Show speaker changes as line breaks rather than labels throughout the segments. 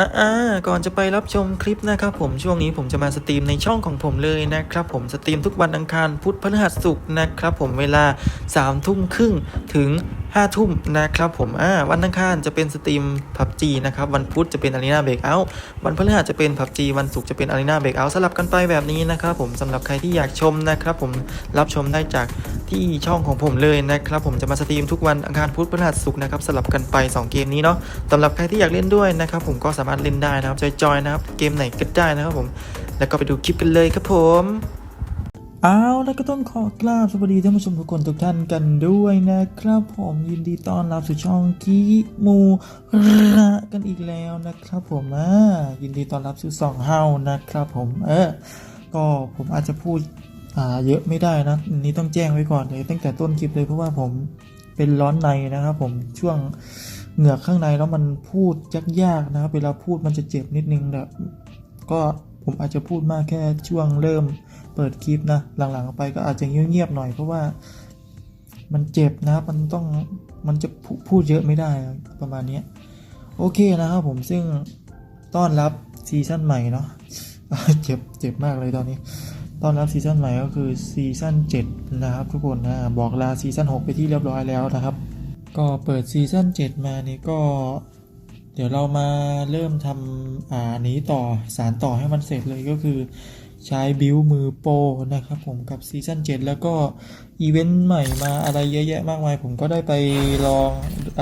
อ่าๆก่อนจะไปรับชมคลิปนะครับผมช่วงนี้ผมจะมาสตรีมในช่องของผมเลยนะครับผมสตรีมทุกวันอังคารพุธพฤหัสศุกร์นะครับผมเวลา3ามทุ่มครึ่งถึง 5้าทุ่มนะครับผมอ่าวันอังคารจะเป็นสตรีมพับจีนะครับวันพุธจะเป็นอารีนาเบรกเอาวันพฤหัสจะเป็นพับจีวันศุกร์จะเป็นอารีนาเบรกเอาสลับกันไปแบบนี้นะครับผมสำหรับใครที่อยากชมนะครับผมรับชมได้จากที่ช่องของผมเลยนะครับผมจะมาสตรีมทุกวันอังคารพุธพฤหัสศุกร์นะครับสลับกันไปสองเกมนี้เนาะสำหรับใครที่อยากเล่นด้วยนะครับผมก็สามารถเล่นได้นะครับจอยๆนะครับเกมไหนก็ได้นะครับผมแล้วก็ไปดูคลิปกันเลยครับผม เอาแล้วก็ต้องขอกราบสวัสดีท่านผู้ชมทุกคนทุกท่านกันด้วยนะครับ ผมยินดีต้อนรับสู่ช่องกีมูระกันอีกแล้วนะครับ ผมอ่ายินดีต้อนรับสู่สองเฮานะครับ ผมเออก็ผมอาจจะพูดอ่าเยอะไม่ได้นะอันนี้ต้องแจ้งไว้ก่อนเลยตั้งแต่ต้นคลิปเลยเพราะว่าผมเป็นร้อนในนะครับ ผมช่วงเหงือกข้างในแล้วมันพูดยากๆนะครับเวลาพูดมันจะเจ็บนิดนึงแต่ก็ผมอาจจะพูดมากแค่ช่วงเริ่ม เปิดคลิปนะ หลังๆไปก็อาจจะเงียบๆหน่อย เพราะว่ามันเจ็บนะครับมันต้องมันจะพูดเยอะไม่ได้ประมาณนี้โอเคนะครับผมซึ่งต้อนรับซีซั่นใหม่เนาะเจ็บเจ็บมากเลยตอนนี้ต้อนรับซีซั่นใหม่ก็คือซีซั่น7นะครับทุกคนนะบอกลาซีซั่น6ไปที่เรียบร้อยแล้วนะครับ ก็เปิดซีซั่น7มานี่ก็ เดี๋ยวเรามาเริ่มทำอ่านี้ต่อสารต่อให้มันเสร็จเลยก็คือ ใช้บิวมือโปรนะครับผมกับซีซั่น7แล้วก็อีเวนต์ใหม่มาอะไรเยอะแยะมากมาย ผมก็ได้ไปลองอ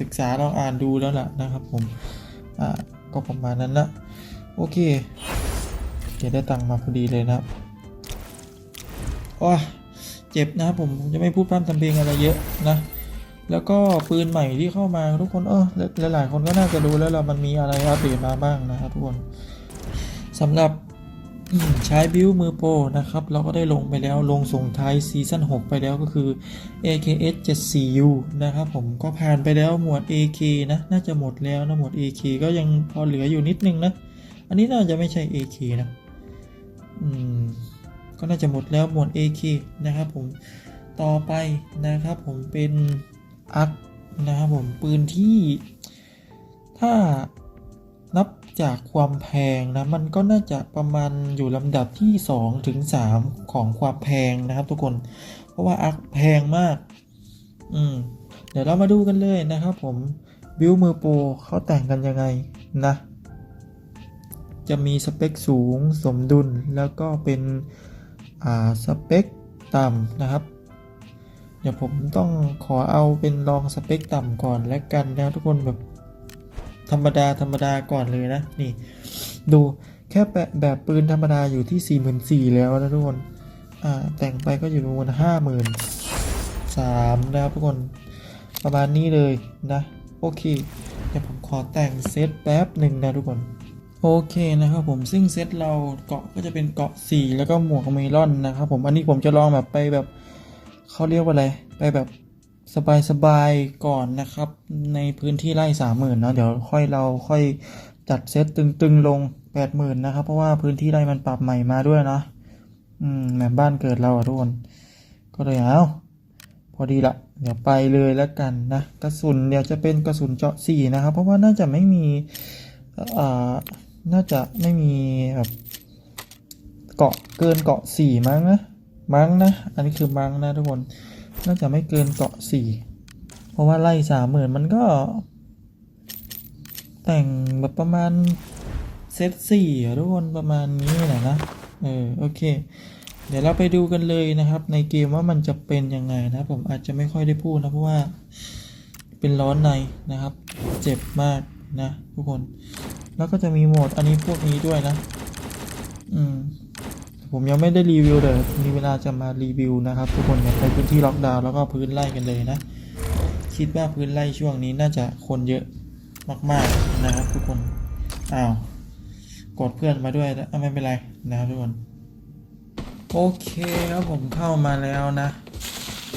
ศึกษาลองอ่านดูแล้วล่ะนะครับผมก็ประมาณนั้นละโอเคเดี๋ยวได้ตังค์มาพอดีเลยนะครับโอ้ยเจ็บนะครับผมจะไม่พูดพร่ำทำเพลงอะไรเยอะนะ แล้วก็ปืนใหม่ที่เข้ามาทุกคนเออหลายหลายๆคนก็น่าจะรู้แล้วเรามันมีอะไรอัปเดตมาบ้างนะครับทุกคนสำหรับ ใช้บิวมือโปรนะครับ เราก็ได้ลงไปแล้วลงส่งท้ายซีซั่น6 ไปแล้วก็คือ AKS 74U นะครับผมก็ผ่านไปแล้วหมวด AK นะ น่าจะหมดแล้วนะหมวด AK ก็ยังพอเหลืออยู่นิดนึงนะ อันนี้น่าจะไม่ใช่ AK นะอืมก็น่าจะหมดแล้วหมวด AK นะครับผมต่อไปนะครับผมเป็นอัพนะครับผมปืนที่ ถ้านับ จากความแพงนะ มันก็น่าจะประมาณอยู่ลำดับที่ 2 ถึง 3 ของความแพงนะครับทุกคน เพราะว่าอัพแพงมาก อืม เดี๋ยวเรามาดูกันเลยนะครับผม บิวมือโปรเขาแต่งกันยังไงนะ จะมีสเปคสูงสมดุลแล้วก็เป็น อ่า สเปคต่ำนะครับ เดี๋ยวผมต้องขอเอาเป็นลองสเปคต่ำก่อนและกันนะทุกคนแบบ ธรรมดาธรรมดาก่อนเลยนะ นี่ ดูแค่แบบแบบปืนธรรมดาอยู่ที่4 4 0 0 0แล้วนะทุกคนอ่าแต่งไปก็อยู่ประมาณห้าหมื่นสามนะครับทุกคนประมาณนี้เลยนะ โอเค เดี๋ยวผมขอแต่งเซตแป๊บหนึ่งนะทุกคนโอเคนะครับผมซึ่งเซตเราเกาะก็จะเป็นเกาะ 4 แล้วก็หมวกเมลอนนะครับผมอันนี้ผมจะลองแบบไปแบบเขาเรียกว่าอะไร ไปแบบ สบายๆก่อนนะครับ ในพื้นที่ไร่สามหมื่นเนาะเดี๋ยวค่อยเราค่อยจัดเซตตึงๆลงแปดหมื่นนะครับ เพราะว่าพื้นที่ไร่มันปรับใหม่มาด้วยนะอืมแบบบ้านเกิดเราอะทุกคนก็เลยเอาพอดีละเดี๋ยวไปเลยแล้วกันนะกระสุนเดี๋ยวจะเป็นกระสุนเจาะสี่นะครับ เพราะว่าน่าจะไม่มีอ่าน่าจะไม่มีแบบเกาะเกินเกาะสี่มั้งนะมั้งนะ อันนี้คือมั้งนะทุกคน น่าจะไม่เกินเกาะสี่เพราะว่าไล่สามหมื่นมันก็ แต่งแบบประมาณเซตสี่ทุกคนประมาณนี้แหละนะ เออโอเค เดี๋ยวเราไปดูกันเลยนะครับ ในเกมว่ามันจะเป็นยังไงนะ ผมอาจจะไม่ค่อยได้พูดนะเพราะว่าเป็นร้อนในนะครับ เจ็บมากนะ ทุกคน แล้วก็จะมีโหมดอันนี้พวกนี้ด้วยนะ อืม ผมยังไม่ได้รีวิวเลยมีเวลาจะมารีวิวนะครับ ทุกคนเนี่ยไปพื้นที่ล็อกดาวน์แล้วก็พื้นไล่กันเลยนะ คิดว่าพื้นไล่ช่วงนี้น่าจะคนเยอะมากๆนะครับ ทุกคนอ้าวกดเพื่อนมาด้วยนะไม่เป็นไรนะครับทุกคนโอเคครับผมเข้ามาแล้วนะ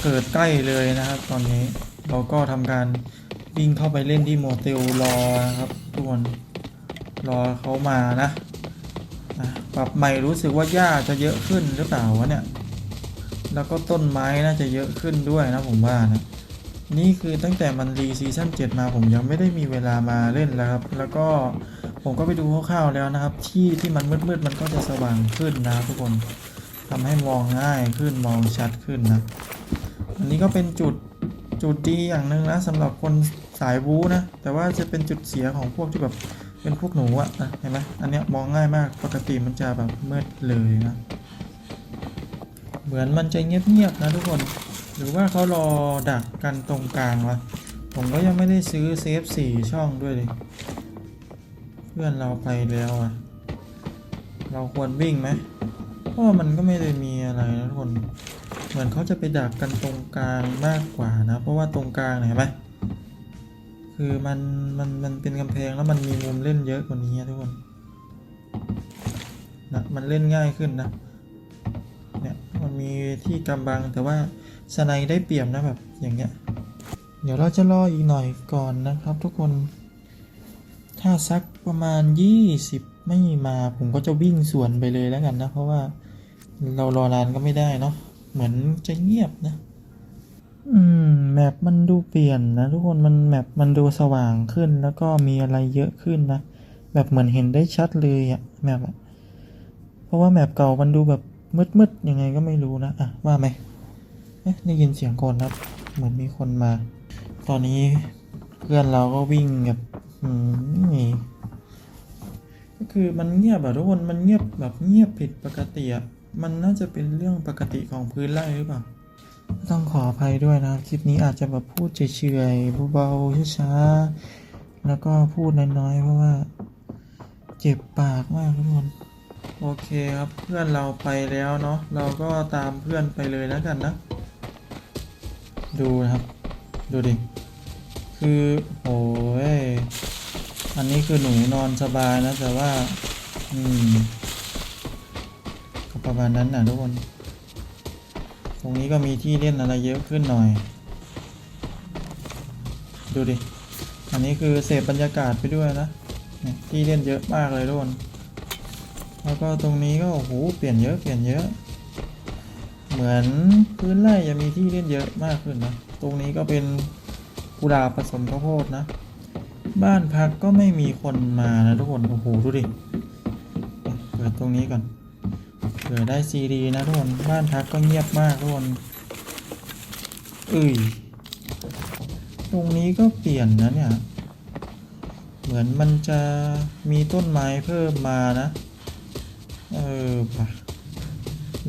เกิดใกล้เลยนะครับ ตอนนี้เราก็ทำการวิ่งเข้าไปเล่นที่โมเตลรอนะครับทุกคนรอเขามานะ ปรับใหม่รู้สึกว่าหญ้าจะเยอะขึ้นหรือเปล่าวะเนี่ย แล้วก็ต้นไม้น่าจะเยอะขึ้นด้วยนะผมว่านะ นี่คือตั้งแต่มันรีซีซั่น7มาผมยังไม่ได้มีเวลามาเล่นแล้วครับ แล้วก็ผมก็ไปดูคร่าวๆแล้วนะครับ ที่ที่มันมืดๆมันก็จะสว่างขึ้นนะทุกคนทำให้มองง่ายขึ้นมองชัดขึ้นนะ อันนี้ก็เป็นจุดจุดดีอย่างหนึ่งนะสำหรับคนสายบูนะ แต่ว่าจะเป็นจุดเสียของพวกที่แบบ เป็นพวกหนูอะนะเห็นไหมอันเนี้ยมองง่ายมากปกติมันจะแบบมืดเลยนะเหมือนมันจะเงียบๆนะทุกคน หรือว่าเขารอดักกันตรงกลางวะผมก็ยังไม่ได้ซื้อเซฟสี่ช่องด้วยเลยเพื่อนเราไปแล้วอะเราควรวิ่งไหมเพราะมันก็ไม่ได้มีอะไรนะทุกคน เหมือนเขาจะไปดักกันตรงกลางมากกว่านะ เพราะว่าตรงกลางนะเห็นไหม คือมันมันมันเป็นกำแพงแล้วมันมีมุมเล่นเยอะกว่านี้ทุกคนนะมันเล่นง่ายขึ้นนะเนี่ยมันมีที่กำบังแต่ว่าสไนได้เปรียบนะแบบอย่างเงี้ยเดี๋ยวเราจะรออีกหน่อยก่อนนะครับ ทุกคน ถ้าสักประมาณ 20 ไม่มาผมก็จะวิ่งสวนไปเลยแล้วกันนะ เพราะว่าเรารอนานก็ไม่ได้เนาะเหมือนจะเงียบนะ อืม แมปมันดูเปลี่ยนนะทุกคนมันแมปมันดูสว่างขึ้น แล้วก็มีอะไรเยอะขึ้นนะแบบเหมือนเห็นได้ชัดเลยอะแมปอะเพราะว่าแมปเก่ามันดูแบบมืดๆยังไงก็ไม่รู้นะอะว่าไหมเอ๊ะได้ยินเสียงคนครับ เหมือนมีคนมา ตอนนี้เพื่อนเราก็วิ่งแบบอืมก็คือมันเงียบอะทุกคนมันเงียบแบบเงียบผิดปกติอะมันน่าจะเป็นเรื่องปกติของพื้นไร่หรือเปล่า ต้องขออภัยด้วยนะครับคลิปนี้อาจจะแบบพูดเฉยๆเบาๆช้าๆแล้วก็พูดน้อยๆเพราะว่าเจ็บปากมากทุกคนโอเคครับเพื่อนเราไปแล้วเนาะเราก็ตามเพื่อนไปเลยแล้วกันนะ ดูนะครับ ดูดิคือโอ้ยอันนี้คือหนูนอนสบายนะแต่ว่า อืมก็ประมาณนั้นนะทุกคน ตรงนี้ก็มีที่เล่นอะไรเยอะขึ้นหน่อย ดูดิ อันนี้คือเสพบรรยากาศไปด้วยนะ ที่เล่นเยอะมากเลยทุกคนแล้วก็ตรงนี้ก็โอ้โหเปลี่ยนเยอะเปลี่ยนเยอะ เหมือนพื้นไร่จะมีที่เล่นเยอะมากขึ้นนะ ตรงนี้ก็เป็นกุหลาบผสมข้าวโพดนะ บ้านพักก็ไม่มีคนมานะทุกคน โอ้โห ดูดิ เปิดตรงนี้ก่อน เผื่อได้ซีดีนะทุกคน บ้านพักก็เงียบมากทุกคนเอ้ย ตรงนี้ก็เปลี่ยนนะเนี่ย เหมือนมันจะมีต้นไม้เพิ่มมานะ เออป่ะ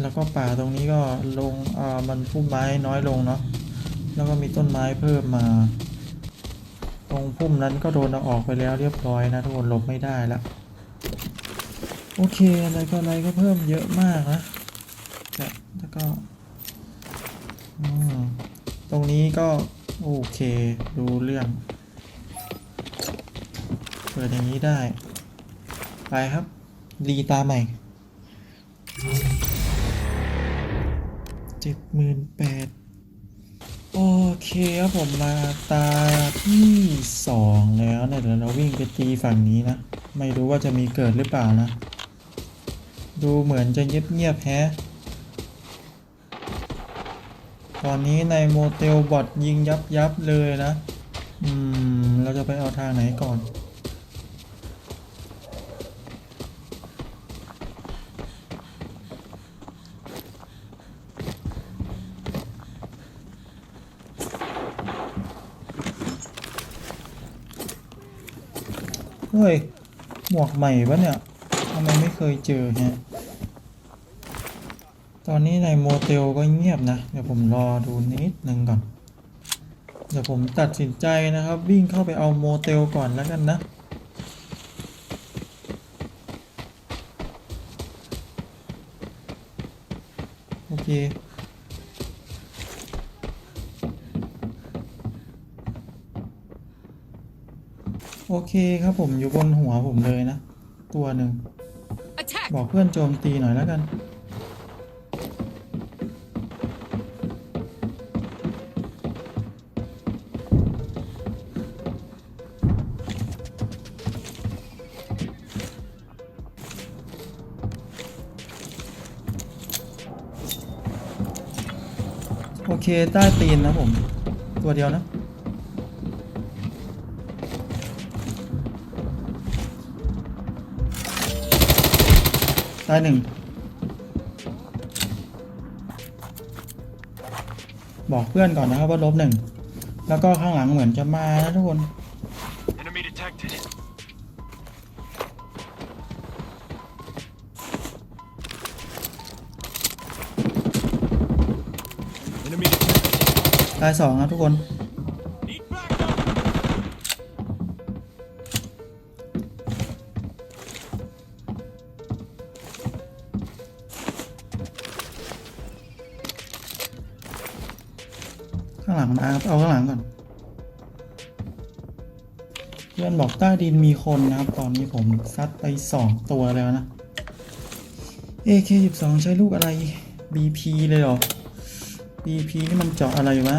แล้วก็ป่าตรงนี้ก็ลงอ่ามันพุ่มไม้น้อยลงเนาะ แล้วก็มีต้นไม้เพิ่มมา ตรงพุ่มนั้นก็โดนเอาออกไปแล้วเรียบร้อยนะทุกคนหลบไม่ได้แล้ว โอเคอะไรก็อะไรก็เพิ่มเยอะมากนะแต่แล้วก็ตรงนี้ก็โอเคดูเรื่อง เปิดอย่างนี้ได้ ไปครับรีตาใหม่เจ็ดหมื่นแปดโอเคครับผมมาตาที่สองแล้วเนี่ยเดี๋ยวเราวิ่งไปตีฝั่งนี้นะ ไม่รู้ว่าจะมีเกิดหรือเปล่านะ ดูเหมือนจะเงียบๆแฮะ ตอนนี้ในโมเตลบอทยิงยับยับๆเลยนะ อืม เราจะไปเอาทางไหนก่อน เฮ้ย หมวกใหม่ปะเนี่ย ทำไมไม่เคยเจอฮะ ตอนนี้ในโมเตลก็เงียบนะ เดี๋ยวผมรอดูนิดนึงก่อน เดี๋ยวผมตัดสินใจนะครับ วิ่งเข้าไปเอาโมเตลก่อนแล้วกันนะ โอเคโอเคครับผมอยู่บนหัวผมเลยนะ ตัวหนึ่ง
Attack!
บอกเพื่อนโจมตีหน่อยแล้วกัน เคใต้ตีนนะผม ตัวเดียวนะ
ตายหนึ่ง บอกเพื่อนก่อนนะครับว่าลบหนึ่ง แล้วก็ข้างหลังเหมือนจะมานะทุกคน ตายสองครับทุกคน ข้างหลังมาครับ เอาข้างหลังก่อน เพื่อนบอกใต้ดินมีคนนะครับ ตอนนี้ผมซัดไปสองตัวแล้วนะ AK12 ใช้ลูกอะไร BP เลยเหรอ BP นี่มันเจาะอะไรวะ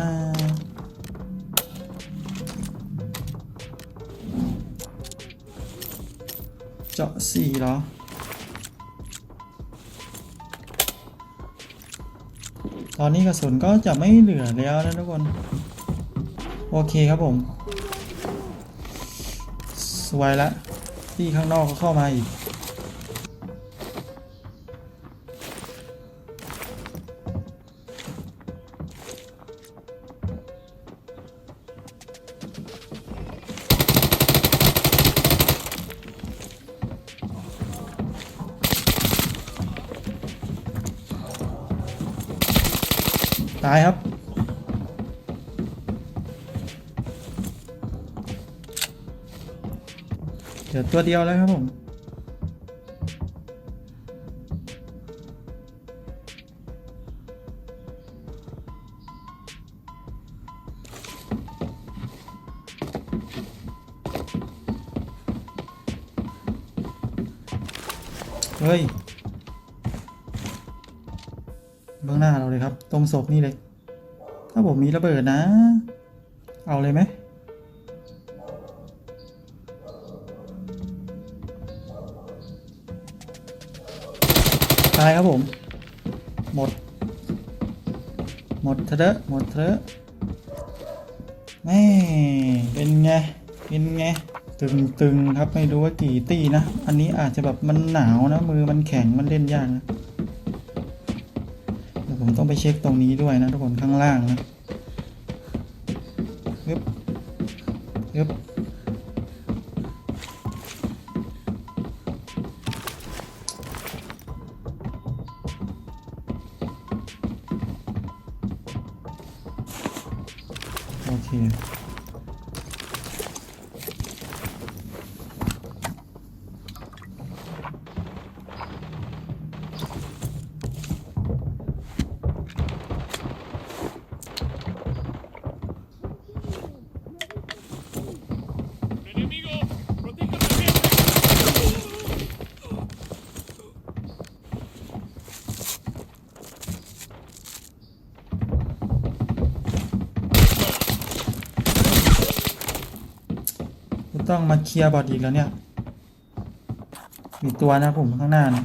เจาะสี่เหรอ ตอนนี้กระสุนก็จะไม่เหลือแล้วนะทุกคน โอเคครับผม สวยละ ที่ข้างนอกก็เข้ามาอีก ตัวเดียวแล้วครับผมเฮ้ยเบื้องหน้าเราเลยครับ ตรงศพนี่เลย ถ้าผมมีระเบิดนะ เอาเลยไหม ตายครับผม หมด หมดเถอะหมดเถอะแม่เป็นไง เป็นไง ตึงๆครับไม่รู้ว่ากี่ตีนะ อันนี้อาจจะแบบมันหนาวนะ มือมันแข็งมันเล่นยากนะเดี๋ยวผมต้องไปเช็คตรงนี้ด้วยนะทุกคนข้างล่างนะยึบยึบ โต้องมาเคลียร์บอดอีกแล้วเนี่ย มีตัวนะผมข้างหน้านะ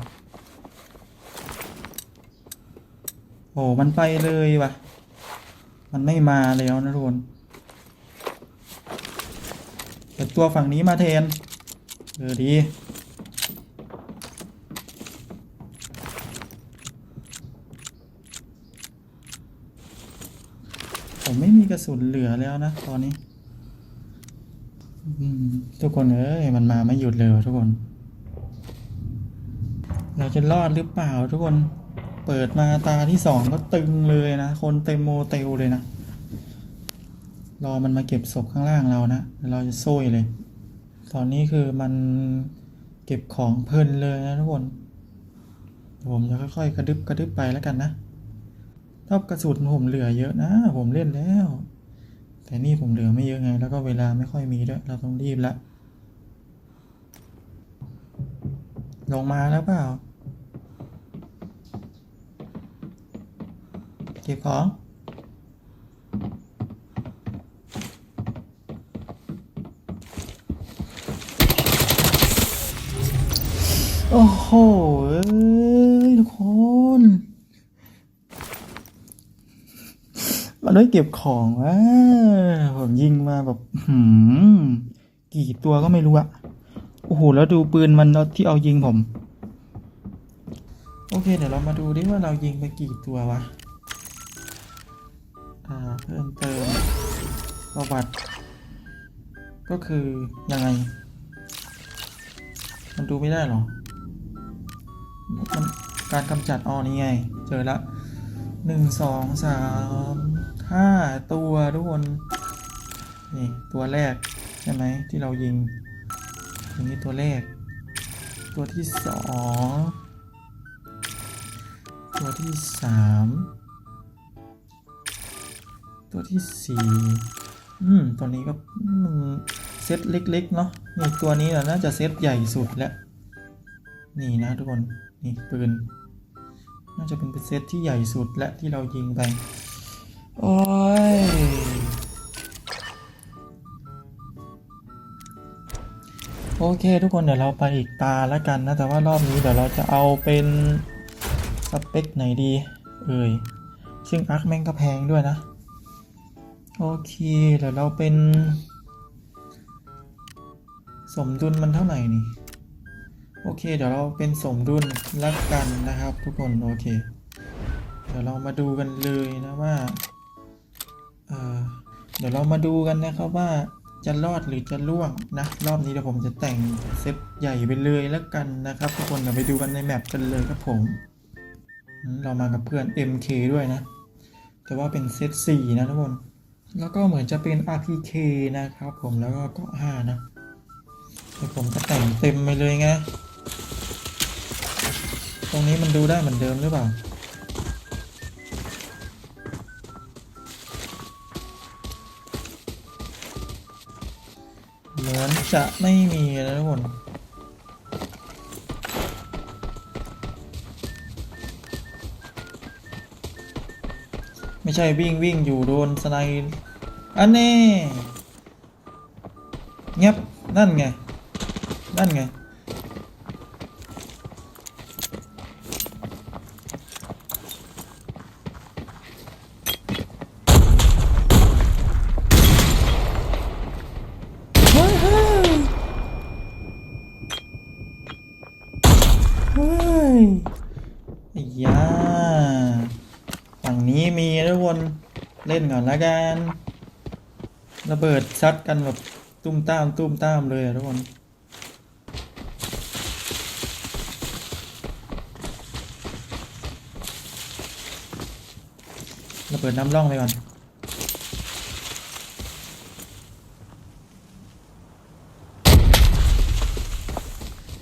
โอ้มันไปเลยว่ะ มันไม่มาแล้วนะทุกคนแต่ตัวฝั่งนี้มาแทนเออดีผมไม่มีกระสุนเหลือแล้วนะ ตอนนี้ ทุกคนเอ้ยมันมาไม่หยุดเลยทุกคน เราจะรอดหรือเปล่าทุกคนเปิดมาตาที่สองก็ตึงเลยนะ คนเต็มโมเตลเลยนะรอมันมาเก็บศพข้างล่างเรานะเราจะโซ่ยเลย ตอนนี้คือมันเก็บของเพลินเลยนะทุกคนผมจะค่อยๆ กระดึบกระดึบไปแล้วกันนะถ้ากระสุนผมเหลือเยอะนะ ผมเล่นแล้ว แต่นี่ผมเหลือไม่เยอะไง แล้วก็เวลาไม่ค่อยมีด้วย เราต้องรีบละ ลงมาแล้วเปล่า เก็บของโอ้โหเอ้ยทุกคน มันได้เก็บของวะผมยิงมาแบบหืมกี่ตัวก็ไม่รู้อะโอ้โห แล้วดูปืนมันที่เอายิงผม โอเค เดี๋ยวเรามาดูดิว่าเรายิงไปกี่ตัววะ อ่า เพิ่มเติมประวัติก็คือ ยังไง มันดูไม่ได้หรอ การกำจัดอ๋อนี่ไง เจอละหนึ่งสองสาม ห้าตัวทุกคน นี่ตัวแรกใช่ไหมที่เรายิงอย่างนี้ตัวแรก ตัวที่สองตัวที่สามตัวที่สี่อืมตัวนี้ก็เซตเล็กๆเนาะนี่ตัวนี้น่าจะเซตใหญ่สุดแล้ว นี่นะทุกคน นี่ปืน น่าจะเป็นเซตที่ใหญ่สุดและที่เรายิงไป โอ้ย โอเคทุกคนเดี๋ยวเราไปอีกตาแล้วกันนะ แต่ว่ารอบนี้เดี๋ยวเราจะเอาเป็นสเปคไหนดี เอ่ย ซึ่งอาร์คแม่งก็แพงด้วยนะ โอเค เดี๋ยวเราเป็น สมดุลมันเท่าไหร่นี่ โอเค เดี๋ยวเราเป็นสมดุลละกันนะครับ ทุกคน โอเค เดี๋ยวเรามาดูกันเลยนะว่า เดี๋ยวเรามาดูกันนะครับว่าจะรอดหรือจะล่วงนะ รอบนี้เดี๋ยวผมจะแต่งเซตใหญ่ไปเลยแล้วกันนะครับทุกคนเดี๋ยวไปดูกันในแมปกันเลยครับผม เรามากับเพื่อน MK ด้วยนะ แต่ว่าเป็นเซต4นะทุกคน แล้วก็เหมือนจะเป็น RPK นะครับผมแล้วก็เกาะ5นะเดี๋ยวผมก็แต่งเต็มไปเลยไงตรงนี้มันดูได้เหมือนเดิมหรือเปล่า มือนจะไม่มีนะทุกคนไม่ใช่วิ่งวิ่งอยู่โดนสไนด์อันนี้เงียบนั่นไง นั่นไง เฮ้ยเฮ้ยเฮ้ยไอ้ยาฝั่งนี้มีนะทุกคนเล่น ก่อนละกันระเบิดซัดกันแบบตุ้มตามตุ้มตามเลยทุกคนระเบิดน้ำร่องไปก่อน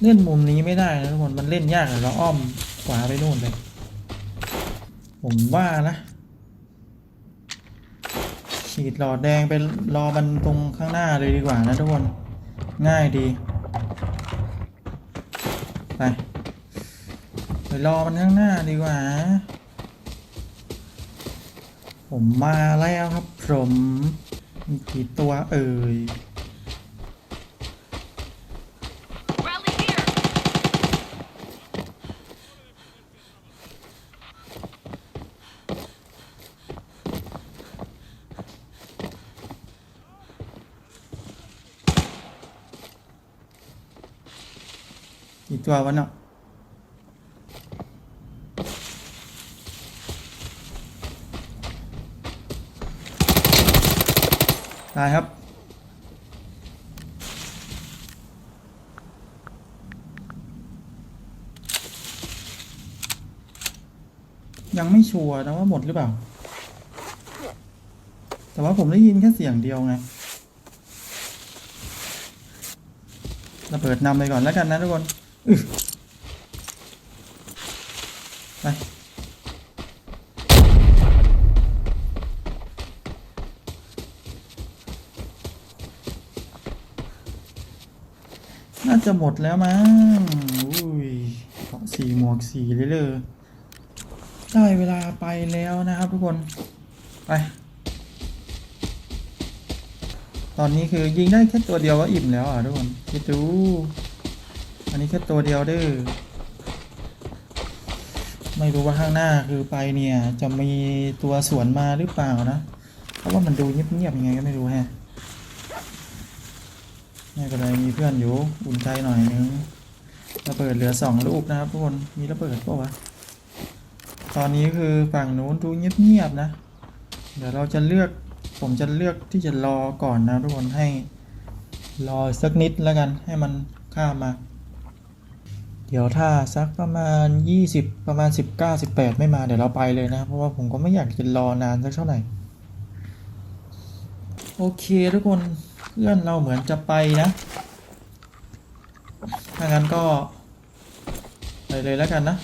เล่นมุมนี้ไม่ได้นะทุกคน มันเล่นยากเราอ้อมขวาไปนู่นเลย ผมว่านะ ฉีดหลอดแดงไปรอมันตรงข้างหน้าเลยดีกว่านะทุกคน ง่ายดี ไป ไปรอมันข้างหน้าดีกว่า ผมมาแล้วครับผม มีกี่ตัวเอ่ย ตัววะเนาะตายครับ ยังไม่ชัวร์นะว่าหมดหรือเปล่า แต่ว่าผมได้ยินแค่เสียงเดียวไงระเบิดนำไปก่อนแล้วกันนะทุกคน ไปน่าจะหมดแล้วมั้งอุ้ยเกาะสี่หมวกสี่เลยเลยได้เวลาไปแล้วนะครับทุกคน ไป ตอนนี้คือยิงได้แค่ตัวเดียวก็อิ่มแล้วอะทุกคนคิดดู อันนี้แค่ตัวเดียวเด้อไม่รู้ว่าข้างหน้าคือไปเนี่ย จะมีตัวสวนมาหรือเปล่านะ เพราะว่ามันดูเงียบๆยังไงก็ไม่รู้แฮะไม่เป็นไรมีเพื่อนอยู่อุ่นใจหน่อยนึงระเบิดเหลือสองลูกนะครับทุกคนมีระเบิดปะวะตอนนี้คือฝั่งนู้นดูเงียบๆนะ เดี๋ยวเราจะเลือกผมจะเลือกที่จะรอก่อนนะทุกคนให้รอสักนิดแล้วกันให้มันข้ามมา เดี๋ยวถ้าสักประมาณ 20 ประมาณ 19 18 ไม่มาเดี๋ยวเราไปเลยนะ เพราะว่าผมก็ไม่อยากจะรอนานสักเท่าไหร่ โอเคทุกคนเพื่อนเราเหมือนจะไปนะ ถ้างั้นก็ ไปเลยแล้วกันนะ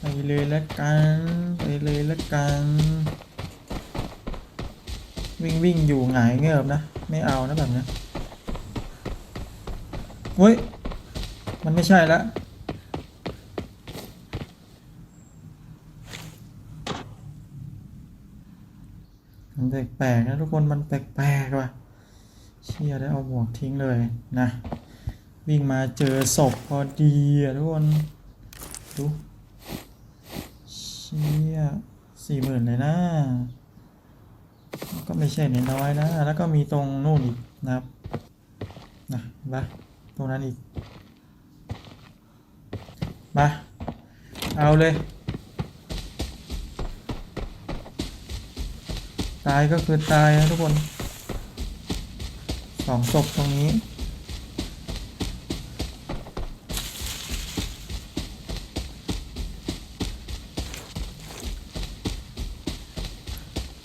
ไปเลยแล้วกัน ไปเลยแล้วกัน วิ่งวิ่งอยู่หงายเงือบนะ ไม่เอานะแบบนี้เฮ้ย มันไม่ใช่ละมันแปลกๆนะทุกคนมันแปลกๆว่ะเชี่ยได้เอาหมวกทิ้งเลยนะ วิ่งมาเจอศพพอดีอะทุกคนดูเชี่ยสี่หมื่นเลยนะ ก็ไม่ใช่น้อยนะ แล้วก็มีตรงนู่นอีกนะครับนะมาตรงนั้นอีก มา เอาเลย ตายก็คือตายนะทุกคนสองศพตรงนี้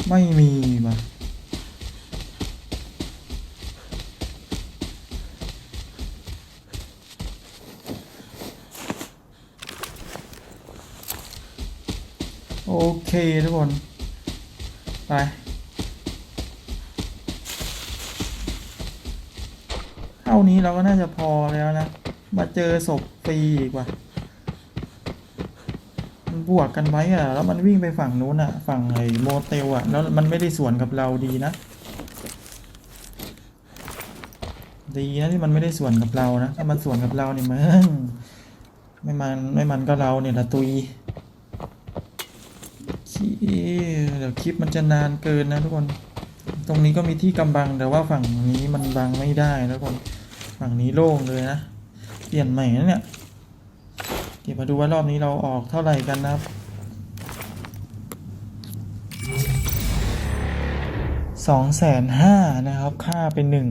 ไม่มีว่ะโอเคทุกคน ไป เท่านี้เราก็น่าจะพอแล้วนะ มาเจอศพฟรีอีกว่ะมัน บวกกันไว้อะ แล้วมันวิ่งไปฝั่งนู้นอะ ฝั่งไอ้โมเตลอะ แล้วมันไม่ได้สวนกับเราดีนะ ดีนะที่มันไม่ได้สวนกับเรานะ ถ้ามันสวนกับเราเนี่ยมึงไม่มันไม่มันก็เราเนี่ยละตุยเดี๋ยวคลิปมันจะนานเกินนะทุกคน ตรงนี้ก็มีที่กำบังแต่ว่าฝั่งนี้มันบังไม่ได้นะทุกคน ฝั่งนี้โล่งเลยนะ เปลี่ยนใหม่นะเนี่ย ดี๋ยวมาดูว่ารอบนี้เราออกเท่าไหร่กันนะครับสองแสนห้านะครับ ค่าเป็นหนึ่ง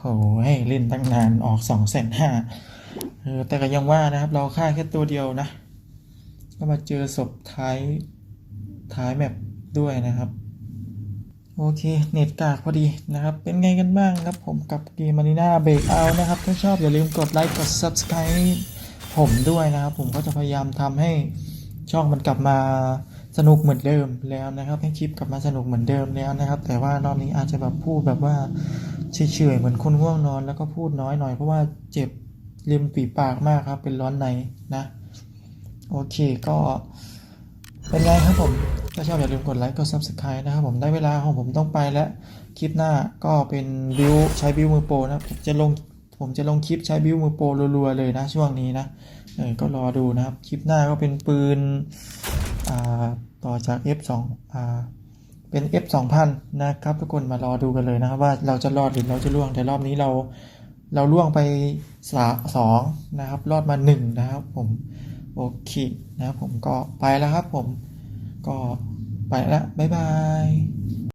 โอ้โหเล่นตั้งนานออกสองแสนห้าเออแต่ก็ยังว่านะครับ เราค่าแค่ตัวเดียวนะ ก็มาเจอศพท้ายท้ายแมปด้วยนะครับ โอเค เน็ตกากพอดีนะครับ เป็นไงกันบ้างครับผมกับเกมมารีนาเบรกเอานะครับ ถ้าชอบอย่าลืมกดไลค์กด Subscribe ผมด้วยนะครับ ผมก็จะพยายามทำให้ช่องมันกลับมาสนุกเหมือนเดิมแล้วนะครับ ให้คลิปกลับมาสนุกเหมือนเดิมแล้วนะครับ แต่ว่ารอบนี้อาจจะแบบพูดแบบว่าเฉยๆเหมือนคนง่วงนอน แล้วก็พูดน้อยหน่อยเพราะว่าเจ็บริมฝีปากมากครับ เป็นร้อนในนะ โอเคก็เป็นไงครับผมถ้าชอบอย่าลืมกดไลค์กด subscribe นะครับผมได้เวลาของผมต้องไปแล้ว คลิปหน้าก็เป็นบิวใช้บิวมือโปรนะผมจะลง ผมจะลงคลิปใช้บิวมือโปรรัวๆเลยนะช่วงนี้นะเออก็รอดูนะครับ คลิปหน้าก็เป็นปืนอ่าต่อจาก F2 อ่าเป็น F 2000นะครับทุกคนมารอดูกันเลยนะครับว่าเราจะรอดหรือเราจะล่วงแต่รอบนี้เราเราล่วงไปสาสองนะครับ รอดมาหนึ่งนะครับผมโอเคนะครับผมก็ไปแล้วครับผมก็ไปแล้วบ๊ายบาย